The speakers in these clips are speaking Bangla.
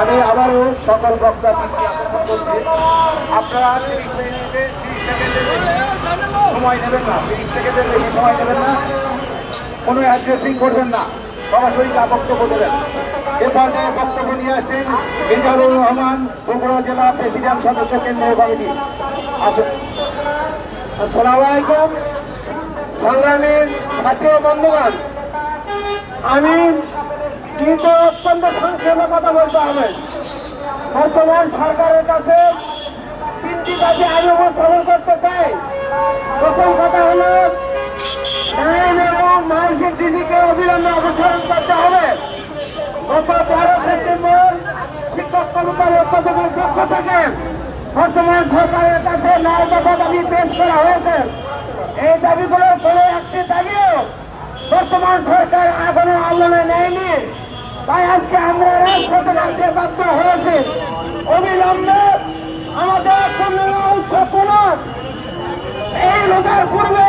আমি আবারও সকল বক্তা করছি। আপনারা সময় না সেকেন্ডের বেশি সময় না। কোনো অ্যাড্রেসিং করবেন না। সরাসরি যা বক্তব্য দেবেন। এ বক্তব্য নিয়ে আসছেন ইজারুর রহমান, বগুড়া জেলা প্রেসিডেন্ট সদস্য, কেন্দ্রীয় কমিটি। আসুন। আসসালামু আলাইকুম। সংগ্রামী ছাত্র বন্ধুগণ আমি কিন্তু অত্যন্ত সংক্ষেপে কথা বলতে হবে। বর্তমান সরকারের কাছে তিনটি কাজে আমি উপস্থাপন করতে চাই। প্রথম কথা হলো আইন এবং মানসিক দিদিকে অবিলম্বে অপসারণ করতে হবে। গত তেরো সেপ্টেম্বর শিক্ষক কর্মচারী অধ্যাপকের পক্ষ থেকে বর্তমান সরকারের কাছে নয় দফা দাবি পেশ করা হয়েছে। এই দাবিগুলোর কোনো একটি দাবিও বর্তমান সরকার এখনও আন্দোলনে নেয়নি। তাই আজকে আমরা রাজপথে রাখতে বাধ্য হয়েছি। অবিলম্বে আমাদের সম্মেলন উচ্চ পুনঃ এই রোগের পূর্বে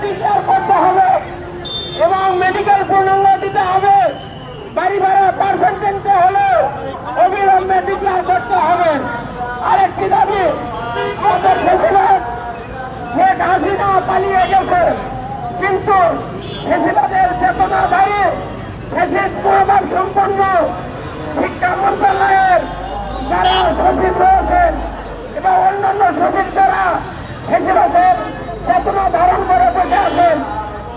ডিক্লেয়ার করতে হবে এবং মেডিকেল পূর্ণাঙ্গ দিতে হবে। বাড়ি ভাড়া পার্সেন্টেজে হলে অবিলম্বে ডিক্লেয়ার করতে হবে। আরেকটি দাবি, আমাদের শেখ হাসিনা পালিয়ে গেছে। কিন্তু ফেসিবাদের চেতনাধারী ফেসিদ প্রভাব সম্পন্ন শিক্ষা মন্ত্রণালয়ের যারা সচিব রয়েছেন এবং অন্যান্য সচিব যারা ফেসিবাদের চেতনা ধারণ করে বসে আছেন,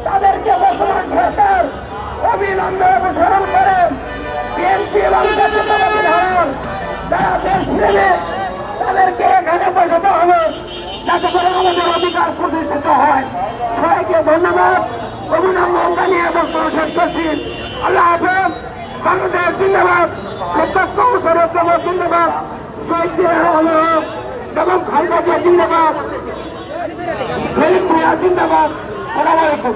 তাদেরকে বর্তমান সরকার অবিলম্বে অপসারণ করে বিএনপি এবং জাতীয়তাবাদী ধারণ যারা দেশ প্রেমে, তাদেরকে এখানে বসাতে হবে যাতে করে আমাদের অধিকার প্রতিষ্ঠিত হয়। সবাইকে ধন্যবাদ। অভিনন্দন জানিয়ে বক্তব্য শেষ করছি আল্লাহ হাফেজ, বাংলাদেশ জিন্দাবাদ। প্রত্যক্ষ সদস্য জিন্দাবাদ। শহীদ এবং খালদা জিন্দাবাদ। সেলিম ভুয়া জিন্দাবাদ সালাম আলাইকুম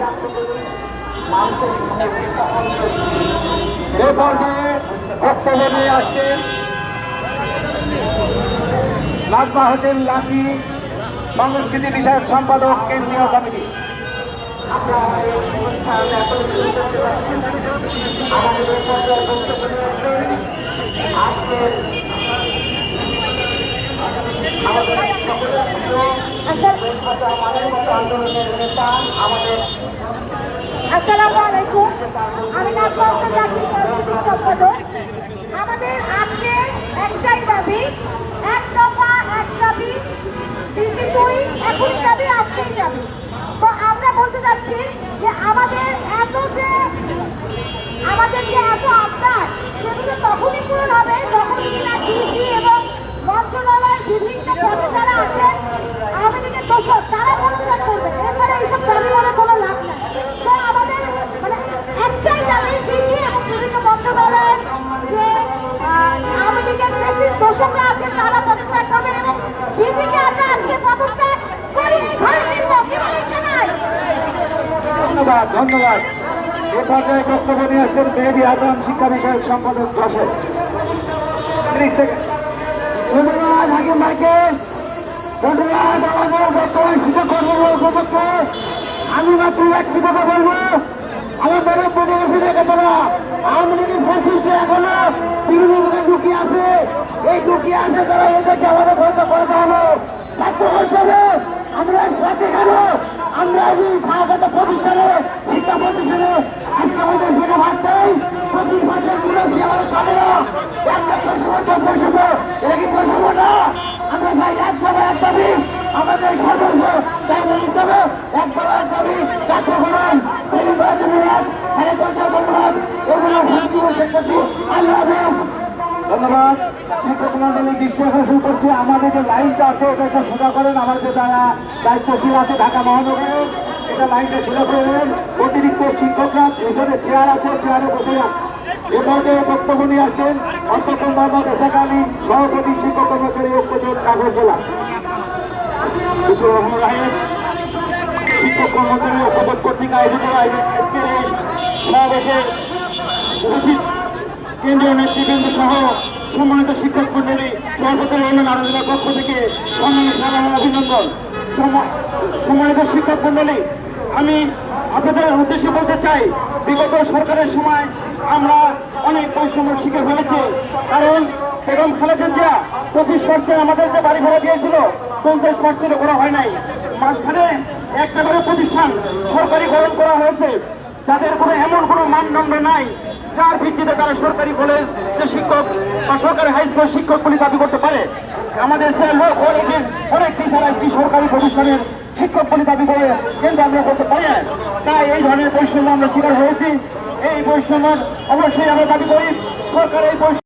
এ আসছেন, নাজমা হোসেন লাকি সংস্কৃতি বিষয়ক সম্পাদক, কেন্দ্রীয় কমিটি। আসসালামু আলাইকুম। আমি সংস্কৃতি সম্পাদক আমাদের আজকে একটাই দাবি এক দফা এক দাবি দিদি তুই এখন দাবি আজকেই দাবি তো আমরা বলতে চাচ্ছি যে আমাদের এত যে আমাদের যে এত আপনার সেগুলো তখনই পূরণ হবে যখন কিনা ডিসি এবং মন্ত্রণালয়ের বিভিন্ন পদে যারা আছেন আওয়ামী লীগের দোষক তারা পদত্যাগ করবে এছাড়া এইসব দাবি করে কোনো লাভ নাই তো আমাদের মানে একটাই দাবি ডিসি এবং বিভিন্ন মন্ত্রণালয়ের যে আহ, আওয়ামী লীগের বেশি দোষকরা আছেন তারা পদত্যাগ করবেন এবং ডিসিকে আমরা আজকে পদত্যাগ করি এই ঘরে ফিরবো কি বলেন সবাই ধন্যবাদ ধন্যবাদ। এ পর্যায়ে বক্তব্য নিয়ে আসছেন মেহেদি হাসান শিক্ষা বিষয়ক সম্পাদক যশোর আমাদের বর্তমান শিক্ষক আমি মাত্র একটি কথা বলব। আমাদের প্রতিবেশী রেখে তোলা আওয়ামী লীগের এখনও ঢুকিয়ে আছে। এই দুটি আছে যারা এদেরকে আমাদের বন্ধ করে হবে। বাধ্য করতে আমরা কেন আমরা এই স্বাগত প্রতিষ্ঠানে, শিক্ষা প্রতিষ্ঠানে আজকে দৃষ্টি আকর্ষণ করছে আমাদের যে লাইনটা আছে, এটা একটু সোজা করেন। আমাদের যারা দায়িত্বশীল আছে, ঢাকা মহানগরে এটা লাইনটা সোজা করে দেবেন অতিরিক্ত শিক্ষকরা, পেছনে চেয়ার আছে চেয়ারে বসে যান এ পর্যায়ে বক্তব্য নিয়ে আসছেন অন্তর্গত মোহাম্মদ এসাক আলী, সভাপতি শিক্ষক কর্মচারী ঐক্যজোট সাগর জেলা। রহমান শিক্ষক কর্মচারী ঐক্যজোট কর্তৃক আয়োজিত আজকের এই সমাবেশে উপস্থিত কেন্দ্রীয় নেতৃবৃন্দ সহ সম্মানিত শিক্ষক মন্ডলী সরকারি উন্নয়ন আলোচনার পক্ষ থেকে সম্মানিত সাধারণ অভিনন্দন। সম্মানিত শিক্ষক মন্ডলী, আমি আপনাদের উদ্দেশ্যে বলতে চাই, বিগত সরকারের সময় আমরা অনেক বৈষম্যের শিকার হয়েছে কারণ বেগম খালেদা জিয়া পঁচিশ পার্সেন্ট আমাদের যে বাড়ি ভাড়া দিয়েছিল, পঞ্চাশ পার্সেন্ট করা হয় নাই। মাঝখানে একটা করে প্রতিষ্ঠান সরকারিকরণ করা হয়েছে। যাদের কোনো এমন কোনো মানদণ্ড নাই, যার ভিত্তিতে তারা সরকারি কলেজ যে শিক্ষক বা সরকারি হাই স্কুল শিক্ষক বলে দাবি করতে পারে, আমাদের সে লোক অনেকের, অনেক টিচার আজকে সরকারি প্রতিষ্ঠানের শিক্ষক বলে দাবি করে কিন্তু আমরা করতে পারি। না তাই এই ধরনের বৈষম্য আমরা শিকার হয়েছি। এই বৈষম্য অবশ্যই আমরা দাবি করি। সরকার এই